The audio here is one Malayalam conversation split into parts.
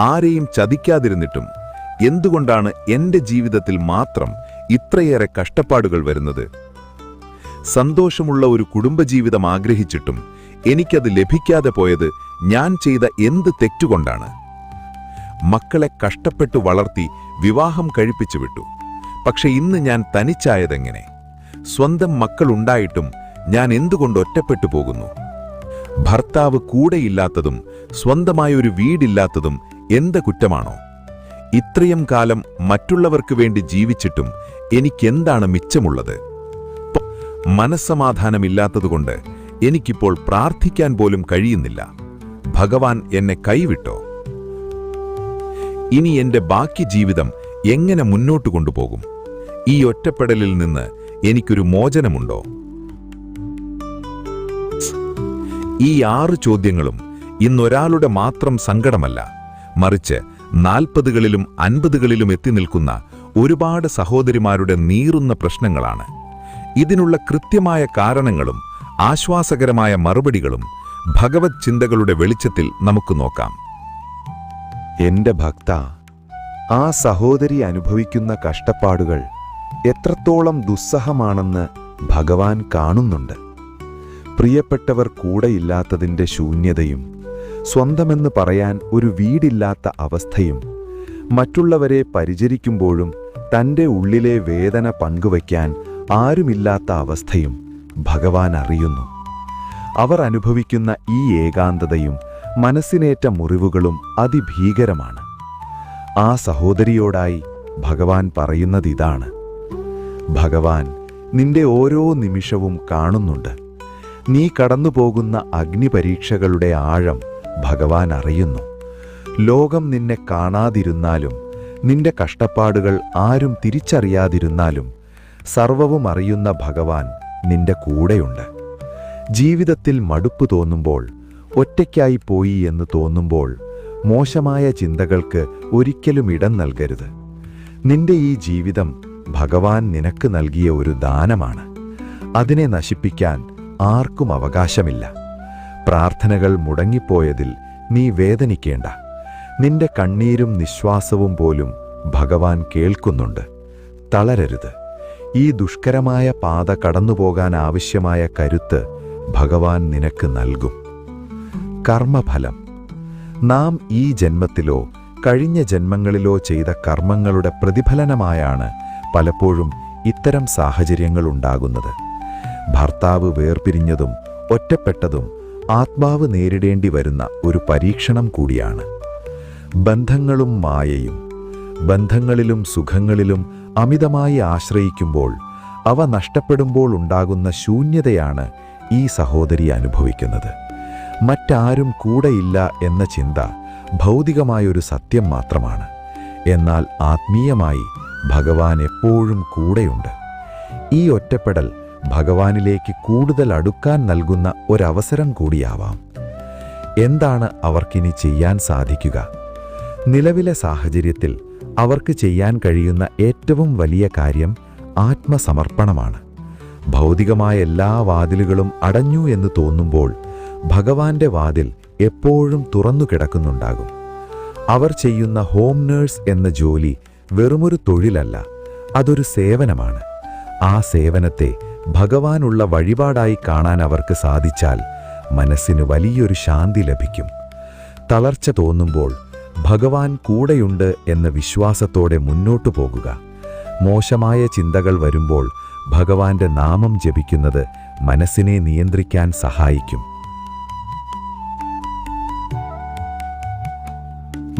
ആരെയും ചതിക്കാതിരുന്നിട്ടും എന്തുകൊണ്ടാണ് എന്റെ ജീവിതത്തിൽ മാത്രം ഇത്രയേറെ കഷ്ടപ്പാടുകൾ വരുന്നത്? സന്തോഷമുള്ള ഒരു കുടുംബജീവിതം ആഗ്രഹിച്ചിട്ടും എനിക്കത് ലഭിക്കാതെ പോയത് ഞാൻ ചെയ്ത എന്ത് തെറ്റുകൊണ്ടാണ്? മക്കളെ കഷ്ടപ്പെട്ടു വളർത്തി വിവാഹം കഴിപ്പിച്ചു വിട്ടു. പക്ഷെ ഇന്ന് ഞാൻ തനിച്ചായതെങ്ങനെ? സ്വന്തം മക്കളുണ്ടായിട്ടും ഞാൻ എന്തുകൊണ്ട് ഒറ്റപ്പെട്ടു പോകുന്നു? ഭർത്താവ് കൂടെയില്ലാത്തതും സ്വന്തമായൊരു വീടില്ലാത്തതും എന്ത് കുറ്റമാണോ? ഇത്രയും കാലം മറ്റുള്ളവർക്ക് വേണ്ടി ജീവിച്ചിട്ടും എനിക്കെന്താണ് മിച്ചമുള്ളത്? മനസ്സമാധാനമില്ലാത്തതുകൊണ്ട് എനിക്കിപ്പോൾ പ്രാർത്ഥിക്കാൻ പോലും കഴിയുന്നില്ല. ഭഗവാൻ എന്നെ കൈവിട്ടോ? ഇനി എന്റെ ബാക്കി ജീവിതം എങ്ങനെ മുന്നോട്ട് കൊണ്ടുപോകും? ഈ ഒറ്റപ്പെടലിൽ നിന്ന് എനിക്കൊരു മോചനമുണ്ടോ? ഈ ആറ് ചോദ്യങ്ങളും ഇന്നൊരാളുടെ മാത്രം സങ്കടമല്ല. മറിച്ച് നാൽപ്പതുകളിലും അൻപതുകളിലും എത്തി നിൽക്കുന്ന ഒരുപാട് സഹോദരിമാരുടെ നീറുന്ന പ്രശ്നങ്ങളാണ്. ഇതിനുള്ള കൃത്യമായ കാരണങ്ങളും ആശ്വാസകരമായ മറുപടികളും ഭഗവത് ചിന്തകളുടെ വെളിച്ചത്തിൽ നമുക്ക് നോക്കാം. എന്റെ ഭക്ത ആ സഹോദരി അനുഭവിക്കുന്ന കഷ്ടപ്പാടുകൾ എത്രത്തോളം ദുസ്സഹമാണെന്ന് ഭഗവാൻ കാണുന്നുണ്ട്. പ്രിയപ്പെട്ടവർ കൂടെയില്ലാത്തതിന്റെ ശൂന്യതയും സ്വന്തമെന്ന് പറയാൻ ഒരു വീടില്ലാത്ത അവസ്ഥയും മറ്റുള്ളവരെ പരിചരിക്കുമ്പോഴും തന്റെ ഉള്ളിലെ വേദന പങ്കുവയ്ക്കാൻ ആരുമില്ലാത്ത അവസ്ഥയും ഭഗവാൻ അറിയുന്നു. അവർ അനുഭവിക്കുന്ന ഈ ഏകാന്തതയും മനസ്സിനേറ്റ മുറിവുകളും അതിഭീകരമാണ്. ആ സഹോദരിയോടായി ഭഗവാൻ പറയുന്നതിതാണ്. ഭഗവാൻ നിന്റെ ഓരോ നിമിഷവും കാണുന്നുണ്ട്. നീ കടന്നുപോകുന്ന അഗ്നിപരീക്ഷകളുടെ ആഴം ഭഗവാൻ അറിയുന്നു. ലോകം നിന്നെ കാണാതിരുന്നാലും നിന്റെ കഷ്ടപ്പാടുകൾ ആരും തിരിച്ചറിയാതിരുന്നാലും സർവവും അറിയുന്ന ഭഗവാൻ നിന്റെ കൂടെയുണ്ട്. ജീവിതത്തിൽ മടുപ്പ് തോന്നുമ്പോൾ ഒറ്റയ്ക്കായി പോയി എന്ന് തോന്നുമ്പോൾ മോശമായ ചിന്തകൾക്ക് ഒരിക്കലും ഇടം നൽകരുത്. നിന്റെ ഈ ജീവിതം ഭഗവാൻ നിനക്ക് നൽകിയ ഒരു ദാനമാണ്. അതിനെ നശിപ്പിക്കാൻ ആർക്കും അവകാശമില്ല. പ്രാർത്ഥനകൾ മുടങ്ങിപ്പോയതിൽ നീ വേദനിക്കേണ്ട. നിന്റെ കണ്ണീരും നിശ്വാസവും പോലും ഭഗവാൻ കേൾക്കുന്നുണ്ട്. തളരരുത്. ഈ ദുഷ്കരമായ പാത കടന്നുപോകാൻ ആവശ്യമായ കരുത്ത് ഭഗവാൻ നിനക്ക് നൽകും. കർമ്മഫലം. നാം ഈ ജന്മത്തിലോ കഴിഞ്ഞ ജന്മങ്ങളിലോ ചെയ്ത കർമ്മങ്ങളുടെ പ്രതിഫലനമായാണ് പലപ്പോഴും ഇത്തരം സാഹചര്യങ്ങൾ ഉണ്ടാകുന്നത്. ഭർത്താവ് വേർപിരിഞ്ഞതും ഒറ്റപ്പെട്ടതും ആത്മാവ് നേരിടേണ്ടി വരുന്ന ഒരു പരീക്ഷണം കൂടിയാണ്. ബന്ധങ്ങളും മായയും ബന്ധങ്ങളിലും സുഖങ്ങളിലും അമിതമായി ആശ്രയിക്കുമ്പോൾ അവ നഷ്ടപ്പെടുമ്പോൾ ഉണ്ടാകുന്ന ശൂന്യതയാണ് ഈ സഹോദരി അനുഭവിക്കുന്നത്. മറ്റാരും കൂടെയില്ല എന്ന ചിന്ത ഭൗതികമായൊരു സത്യം മാത്രമാണ്. എന്നാൽ ആത്മീയമായി ഭഗവാൻ എപ്പോഴും കൂടെയുണ്ട്. ഈ ഒറ്റപ്പെടൽ ഭഗവാനിലേക്ക് കൂടുതൽ അടുക്കാൻ നൽകുന്ന ഒരവസരം കൂടിയാവാം. എന്താണ് അവർക്കിനി ചെയ്യാൻ സാധിക്കുക? നിലവിലെ സാഹചര്യത്തിൽ അവർക്ക് ചെയ്യാൻ കഴിയുന്ന ഏറ്റവും വലിയ കാര്യം ആത്മസമർപ്പണമാണ്. ഭൗതികമായ എല്ലാ വാതിലുകളും അടഞ്ഞു എന്ന് തോന്നുമ്പോൾ ഭഗവാന്റെ വാതിൽ എപ്പോഴും തുറന്നു കിടക്കുന്നുണ്ടാകും. അവർ ചെയ്യുന്ന ഹോം നേഴ്സ് എന്ന ജോലി വെറുമൊരു തൊഴിലല്ല അതൊരു സേവനമാണ്. ആ സേവനത്തെ ഭഗവാനുള്ള വഴിപാടായി കാണാൻ അവർക്ക് സാധിച്ചാൽ മനസ്സിന് വലിയൊരു ശാന്തി ലഭിക്കും. തളർച്ച തോന്നുമ്പോൾ ഭഗവാൻ കൂടെയുണ്ട് എന്ന വിശ്വാസത്തോടെ മുന്നോട്ടു പോകുക. മോശമായ ചിന്തകൾ വരുമ്പോൾ ഭഗവാന്റെ നാമം ജപിക്കുന്നത് മനസ്സിനെ നിയന്ത്രിക്കാൻ സഹായിക്കും.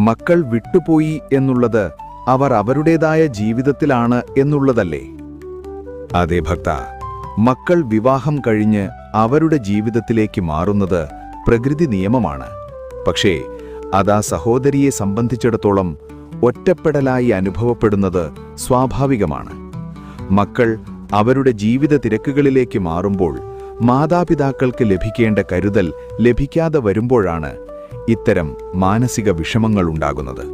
മക്കൾ വിട്ടുപോയി എന്നുള്ളത് അവർ അവരുടേതായ ജീവിതത്തിലാണ് എന്നുള്ളതല്ലേ? അതെ ഭക്ത മക്കൾ വിവാഹം കഴിഞ്ഞ് അവരുടെ ജീവിതത്തിലേക്ക് മാറുന്നത് പ്രകൃതി നിയമമാണ്. പക്ഷേ അതാ സഹോദരിയെ സംബന്ധിച്ചിടത്തോളം ഒറ്റപ്പെടലായി അനുഭവപ്പെടുന്നത് സ്വാഭാവികമാണ്. മക്കൾ അവരുടെ ജീവിത തിരക്കുകളിലേക്ക് മാറുമ്പോൾ മാതാപിതാക്കൾക്ക് ലഭിക്കേണ്ട കരുതൽ ലഭിക്കാതെ വരുമ്പോഴാണ് ഇത്തരം മാനസിക വിഷമങ്ങൾ ഉണ്ടാകുന്നത്.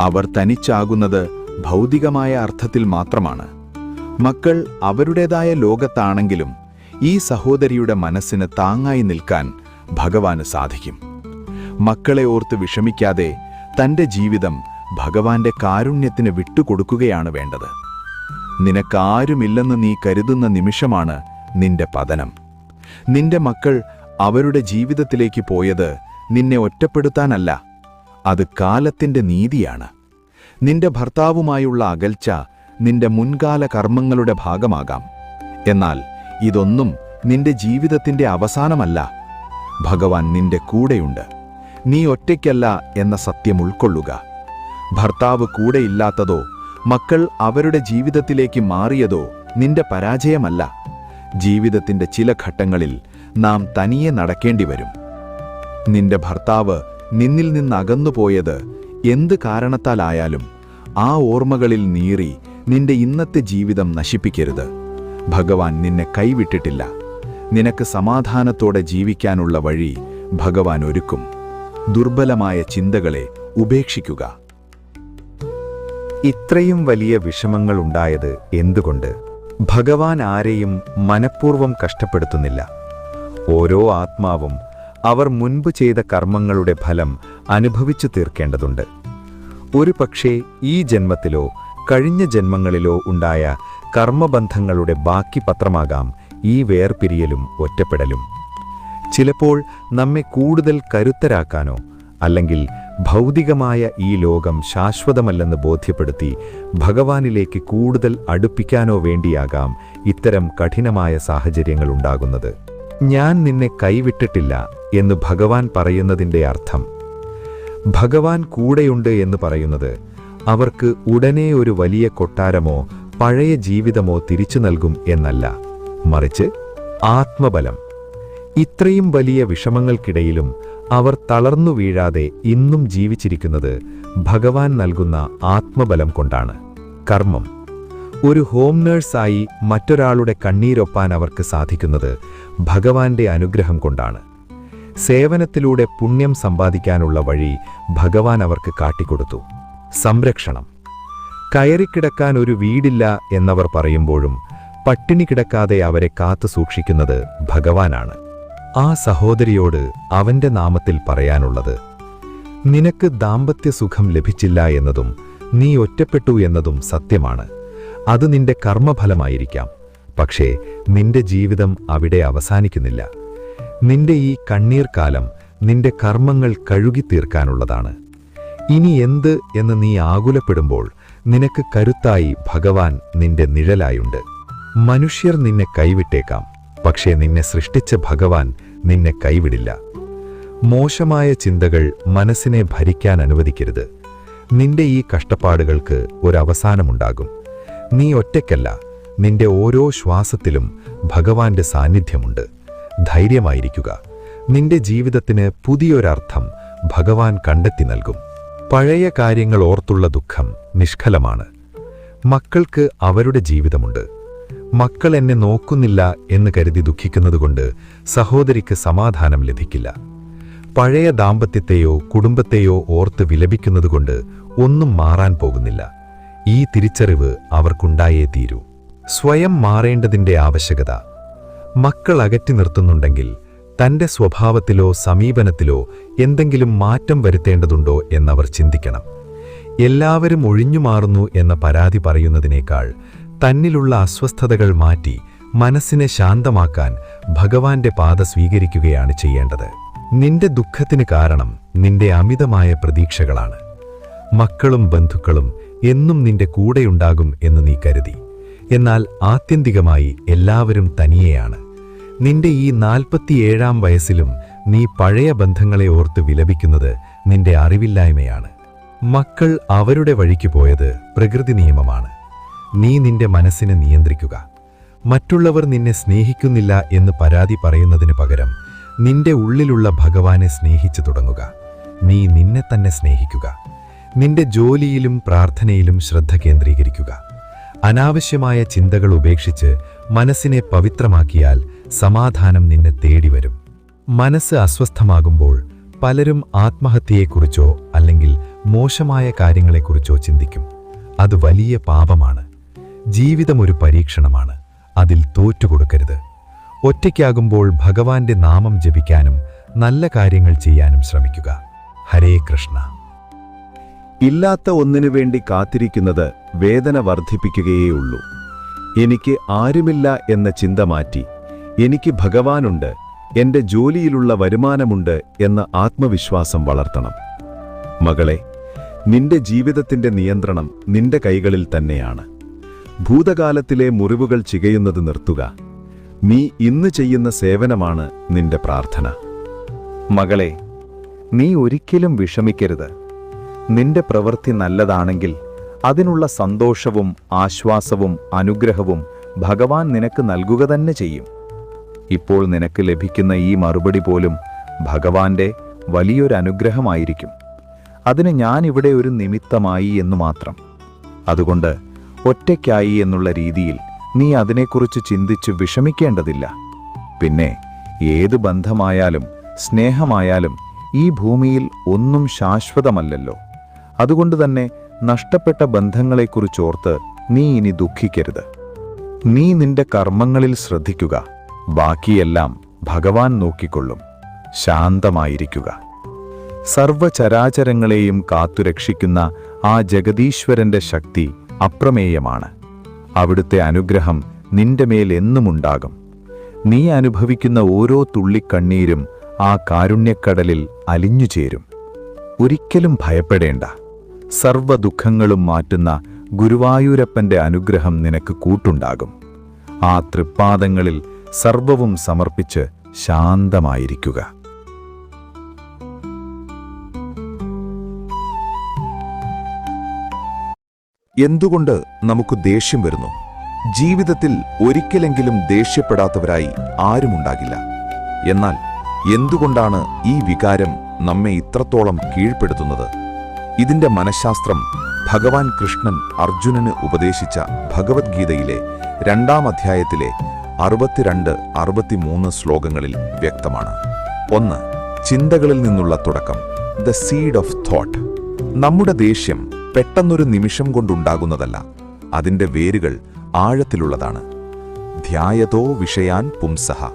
അവർ തനിച്ചാകുന്നത് ഭൗതികമായ അർത്ഥത്തിൽ മാത്രമാണ്. മക്കൾ അവരുടേതായ ലോകത്താണെങ്കിലും ഈ സഹോദരിയുടെ മനസ്സിന് താങ്ങായി നിൽക്കാൻ ഭഗവാന് സാധിക്കും. മക്കളെ ഓർത്ത് വിഷമിക്കാതെ തന്റെ ജീവിതം ഭഗവാന്റെ കാരുണ്യത്തിന് വിട്ടുകൊടുക്കുകയാണ് വേണ്ടത്. നിനക്കാരുമില്ലെന്ന് നീ കരുതുന്ന നിമിഷമാണ് നിന്റെ പതനം. നിന്റെ മക്കൾ അവരുടെ ജീവിതത്തിലേക്ക് പോയത് നിന്നെ ഒറ്റപ്പെടുത്താനല്ല അത് കാലത്തിന്റെ നീതിയാണ്. നിന്റെ ഭർത്താവുമായുള്ള അകൽച്ച നിന്റെ മുൻകാല കർമ്മങ്ങളുടെ ഭാഗമാകാം. എന്നാൽ ഇതൊന്നും നിന്റെ ജീവിതത്തിന്റെ അവസാനമല്ല. ഭഗവാൻ നിന്റെ കൂടെയുണ്ട്. നീ ഒറ്റയ്ക്കല്ല എന്ന സത്യം ഉൾക്കൊള്ളുക. ഭർത്താവ് കൂടെയില്ലാത്തതോ മക്കൾ അവരുടെ ജീവിതത്തിലേക്ക് മാറിയതോ നിന്റെ പരാജയമല്ല. ജീവിതത്തിന്റെ ചില ഘട്ടങ്ങളിൽ നാം തനിയെ നടക്കേണ്ടി വരും നിന്റെ ഭർത്താവ് നിന്നിൽ നിന്നകന്നുപോയത് എന്ത് കാരണത്താലായാലും ആ ഓർമ്മകളിൽ നീറി നിന്റെ ഇന്നത്തെ ജീവിതം നശിപ്പിക്കരുത്. ഭഗവാൻ നിന്നെ കൈവിട്ടിട്ടില്ല. നിനക്ക് സമാധാനത്തോടെ ജീവിക്കാനുള്ള വഴി ഭഗവാൻ ഒരുക്കും. ദുർബലമായ ചിന്തകളെ ഉപേക്ഷിക്കുക. ഇത്രയും വലിയ വിഷമങ്ങൾ ഉണ്ടായത് എന്തുകൊണ്ട്? ഭഗവാൻ ആരെയും മനഃപൂർവം കഷ്ടപ്പെടുത്തുന്നില്ല. ഓരോ ആത്മാവും അവർ മുൻപ് ചെയ്ത കർമ്മങ്ങളുടെ ഫലം അനുഭവിച്ചു തീർക്കേണ്ടതുണ്ട്. ഒരു പക്ഷേ ഈ ജന്മത്തിലോ കഴിഞ്ഞ ജന്മങ്ങളിലോ ഉണ്ടായ കർമ്മബന്ധങ്ങളുടെ ബാക്കി പത്രമാകാം ഈ വേർപിരിയലും ഒറ്റപ്പെടലും. ചിലപ്പോൾ നമ്മെ കൂടുതൽ കരുത്തരാക്കാനോ അല്ലെങ്കിൽ ഭൗതികമായ ഈ ലോകം ശാശ്വതമല്ലെന്ന് ബോധ്യപ്പെടുത്തി ഭഗവാനിലേക്ക് കൂടുതൽ അടുപ്പിക്കാനോ വേണ്ടിയാകാം ഇത്തരം കഠിനമായ സാഹചര്യങ്ങൾ ഉണ്ടാകുന്നത്. ഞാൻ നിന്നെ കൈവിട്ടിട്ടില്ല എന്ന് ഭഗവാൻ പറയുന്നതിന്റെ അർത്ഥം. ഭഗവാൻ കൂടെയുണ്ട് എന്ന് പറയുന്നത് അവർക്ക് ഉടനെ ഒരു വലിയ കൊട്ടാരമോ പഴയ ജീവിതമോ തിരിച്ചു നൽകും എന്നല്ല. മറിച്ച് ആത്മബലം. ഇത്രയും വലിയ വിഷമങ്ങൾക്കിടയിലും അവർ തളർന്നു വീഴാതെ ഇന്നും ജീവിച്ചിരിക്കുന്നത് ഭഗവാൻ നൽകുന്ന ആത്മബലം കൊണ്ടാണ്. കർമ്മം. ഒരു ഹോം നേഴ്സായി മറ്റൊരാളുടെ കണ്ണീരൊപ്പാൻ അവർക്ക് സാധിക്കുന്നത് ഭഗവാന്റെ അനുഗ്രഹം കൊണ്ടാണ്. സേവനത്തിലൂടെ പുണ്യം സമ്പാദിക്കാനുള്ള വഴി ഭഗവാൻ അവർക്ക് കാട്ടിക്കൊടുത്തു. സംരക്ഷണം. കയറിക്കിടക്കാൻ ഒരു വീടില്ല എന്നവർ പറയുമ്പോഴും പട്ടിണി കിടക്കാതെ അവരെ കാത്തു സൂക്ഷിക്കുന്നത് ഭഗവാനാണ്. ആ സഹോദരിയോട് അവന്റെ നാമത്തിൽ പറയാനുള്ളത് നിനക്ക് ദാമ്പത്യ സുഖം ലഭിച്ചില്ല എന്നതും നീ ഒറ്റപ്പെട്ടു എന്നതും സത്യമാണ്. അത് നിന്റെ കർമ്മഫലമായിരിക്കാം. പക്ഷേ നിന്റെ ജീവിതം അവിടെ അവസാനിക്കുന്നില്ല. നിന്റെ ഈ കണ്ണീർക്കാലം നിന്റെ കർമ്മങ്ങൾ കഴുകിത്തീർക്കാനുള്ളതാണ്. ഇനി എന്ത് എന്ന് നീ ആകുലപ്പെടുമ്പോൾ നിനക്ക് കരുത്തായി ഭഗവാൻ നിന്റെ നിഴലായുണ്ട്. മനുഷ്യർ നിന്നെ കൈവിട്ടേക്കാം പക്ഷേ നിന്നെ സൃഷ്ടിച്ച ഭഗവാൻ നിന്നെ കൈവിടില്ല. മോശമായ ചിന്തകൾ മനസ്സിനെ ഭരിക്കാൻ അനുവദിക്കരുത്. നിന്റെ ഈ കഷ്ടപ്പാടുകൾക്ക് ഒരവസാനമുണ്ടാകും. നീ ഒറ്റയ്ക്കല്ല നിന്റെ ഓരോ ശ്വാസത്തിലും ഭഗവാന്റെ സാന്നിധ്യമുണ്ട്. ധൈര്യമായിരിക്കുക. നിന്റെ ജീവിതത്തിന് പുതിയൊരർത്ഥം ഭഗവാൻ കണ്ടെത്തി നൽകും. പഴയ കാര്യങ്ങൾ ഓർത്തുള്ള ദുഃഖം നിഷ്കലമാണ് മക്കൾക്ക് അവരുടെ ജീവിതമുണ്ട്. മക്കൾ എന്നെ നോക്കുന്നില്ല എന്ന് കരുതി ദുഃഖിക്കുന്നതുകൊണ്ട് സഹോദരിക്ക് സമാധാനം ലഭിക്കില്ല. പഴയ ദാമ്പത്യത്തെയോ കുടുംബത്തെയോ ഓർത്ത് വിലപിക്കുന്നതുകൊണ്ട് ഒന്നും മാറാൻ പോകുന്നില്ല. ഈ തിരിച്ചറിവ് അവർക്കുണ്ടായേ തീരൂ. സ്വയം മാറേണ്ടതിന്റെ ആവശ്യകത. മക്കൾ അകറ്റി നിർത്തുന്നുണ്ടെങ്കിൽ തന്റെ സ്വഭാവത്തിലോ സമീപനത്തിലോ എന്തെങ്കിലും മാറ്റം വരുത്തേണ്ടതുണ്ടോ എന്നവർ ചിന്തിക്കണം. എല്ലാവരും ഒഴിഞ്ഞു മാറുന്നു എന്ന പരാതി പറയുന്നതിനേക്കാൾ തന്നിലുള്ള അസ്വസ്ഥതകൾ മാറ്റി മനസ്സിനെ ശാന്തമാക്കാൻ ഭഗവാന്റെ പാത സ്വീകരിക്കുകയാണ് ചെയ്യേണ്ടത്. നിന്റെ ദുഃഖത്തിന് കാരണം നിന്റെ അമിതമായ പ്രതീക്ഷകളാണ്. മക്കളും ബന്ധുക്കളും എന്നും നിന്റെ കൂടെയുണ്ടാകും എന്ന് നീ കരുതി. എന്നാൽ ആത്യന്തികമായി എല്ലാവരും തനിയെയാണ്. നിന്റെ ഈ നാൽപ്പത്തിയേഴാം വയസ്സിലും നീ പഴയ ബന്ധങ്ങളെ ഓർത്ത് വിലപിക്കുന്നത് നിന്റെ അറിവില്ലായ്മയാണ്. മക്കൾ അവരുടെ വഴിക്ക് പോയത് പ്രകൃതി നിയമമാണ്. നീ നിന്റെ മനസ്സിനെ നിയന്ത്രിക്കുക. മറ്റുള്ളവർ നിന്നെ സ്നേഹിക്കുന്നില്ല എന്ന് പരാതി പറയുന്നതിന് പകരം നിന്റെ ഉള്ളിലുള്ള ഭഗവാനെ സ്നേഹിച്ചു തുടങ്ങുക. നീ നിന്നെ തന്നെ സ്നേഹിക്കുക. നിന്റെ ജോലിയിലും പ്രാർത്ഥനയിലും ശ്രദ്ധ കേന്ദ്രീകരിക്കുക. അനാവശ്യമായ ചിന്തകൾ ഉപേക്ഷിച്ച് മനസ്സിനെ പവിത്രമാക്കിയാൽ സമാധാനം നിന്നെ തേടി വരും. മനസ്സ് അസ്വസ്ഥമാകുമ്പോൾ പലരും ആത്മഹത്യയെക്കുറിച്ചോ അല്ലെങ്കിൽ മോശമായ കാര്യങ്ങളെക്കുറിച്ചോ ചിന്തിക്കും. അത് വലിയ പാപമാണ്. ജീവിതം ഒരു പരീക്ഷണമാണ്. അതിൽ തോറ്റുകൊടുക്കരുത് ഒറ്റയ്ക്കാകുമ്പോൾ ഭഗവാന്റെ നാമം ജപിക്കാനും നല്ല കാര്യങ്ങൾ ചെയ്യാനും ശ്രമിക്കുക. ഹരേ കൃഷ്ണ. ഇല്ലാത്ത ഒന്നിനു വേണ്ടി കാത്തിരിക്കുന്നത് വേദന വർദ്ധിപ്പിക്കുകയേ ഉള്ളൂ എനിക്ക് ആരുമില്ല എന്ന ചിന്ത മാറ്റി എനിക്ക് ഭഗവാനുണ്ട് എന്റെ ജോലിയിലുള്ള വരുമാനമുണ്ട് എന്ന ആത്മവിശ്വാസം വളർത്തണം. മകളെ നിന്റെ ജീവിതത്തിന്റെ നിയന്ത്രണം നിന്റെ കൈകളിൽ തന്നെയാണ്. ഭൂതകാലത്തിലെ മുറിവുകൾ ചികയുന്നത് നിർത്തുക. നീ ഇന്ന് ചെയ്യുന്ന സേവനമാണ് നിന്റെ പ്രാർത്ഥന. മകളെ നീ ഒരിക്കലും വിഷമിക്കരുത്. നിന്റെ പ്രവൃത്തി നല്ലതാണെങ്കിൽ അതിനുള്ള സന്തോഷവും ആശ്വാസവും അനുഗ്രഹവും ഭഗവാൻ നിനക്ക് നൽകുക തന്നെ ചെയ്യും. ഇപ്പോൾ നിനക്ക് ലഭിക്കുന്ന ഈ മറുപടി പോലും ഭഗവാന്റെ വലിയൊരു അനുഗ്രഹമായിരിക്കും അതിന് ഞാൻ ഇവിടെ ഒരു നിമിത്തമായി എന്നു മാത്രം. അതുകൊണ്ട് ഒറ്റയ്ക്കായി എന്നുള്ള രീതിയിൽ നീ അതിനെക്കുറിച്ച് ചിന്തിച്ച് വിഷമിക്കേണ്ടതില്ല. പിന്നെ ഏത് ബന്ധമായാലും സ്നേഹമായാലും ഈ ഭൂമിയിൽ ഒന്നും ശാശ്വതമല്ലല്ലോ. അതുകൊണ്ട് തന്നെ നഷ്ടപ്പെട്ട ബന്ധങ്ങളെക്കുറിച്ചോർത്ത് നീ ഇനി ദുഃഖിക്കരുത്. നീ നിന്റെ കർമ്മങ്ങളിൽ ശ്രദ്ധിക്കുക. ബാക്കിയെല്ലാം ഭഗവാൻ നോക്കിക്കൊള്ളും. ശാന്തമായിരിക്കുക. സർവചരാചരങ്ങളെയും കാത്തുരക്ഷിക്കുന്ന ആ ജഗദീശ്വരന്റെ ശക്തി അപ്രമേയമാണ്. അവിടുത്തെ അനുഗ്രഹം നിന്റെ മേൽ എന്നുമുണ്ടാകും. നീ അനുഭവിക്കുന്ന ഓരോ തുള്ളിക്കണ്ണീരും ആ കാരുണ്യക്കടലിൽ അലിഞ്ഞുചേരും. ഒരിക്കലും ഭയപ്പെടേണ്ട. സർവ ദുഃഖങ്ങളും മാറ്റുന്ന ഗുരുവായൂരപ്പന്റെ അനുഗ്രഹം നിനക്ക് കൂട്ടുണ്ടാകും. ആ തൃപ്പാദങ്ങളിൽ സർവവും സമർപ്പിച്ച് ശാന്തമായിരിക്കുക. എന്തുകൊണ്ട് നമുക്ക് ദേഷ്യം വരുന്നു? ജീവിതത്തിൽ ഒരിക്കലെങ്കിലും ദേഷ്യപ്പെടാത്തവരായി ആരുമുണ്ടാകില്ല. എന്നാൽ എന്തുകൊണ്ടാണ് ഈ വികാരം നമ്മെ ഇത്രത്തോളം കീഴ്പ്പെടുത്തുന്നത്? ഇതിന്റെ മനഃശാസ്ത്രം ഭഗവാൻ കൃഷ്ണൻ അർജുനന് ഉപദേശിച്ച ഭഗവത്ഗീതയിലെ രണ്ടാം അധ്യായത്തിലെ അറുപത്തിരണ്ട് അറുപത്തിമൂന്ന് ശ്ലോകങ്ങളിൽ വ്യക്തമാണ്. ഒന്ന് ചിന്തകളിൽ നിന്നുള്ള തുടക്കം ദ സീഡ് ഓഫ് തോട്ട് നമ്മുടെ ദേഷ്യം പെട്ടെന്നൊരു നിമിഷം കൊണ്ടുണ്ടാകുന്നതല്ല അതിന്റെ വേരുകൾ ആഴത്തിലുള്ളതാണ്. ധ്യായതോ വിഷയാൻ പുംസഹ.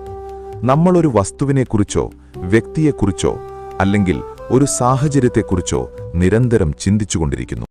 നമ്മളൊരു വസ്തുവിനെക്കുറിച്ചോ വ്യക്തിയെക്കുറിച്ചോ അല്ലെങ്കിൽ ഒരു സാഹചര്യത്തെക്കുറിച്ചോ നിരന്തരം ചിന്തിച്ചുകൊണ്ടിരിക്കുന്നു.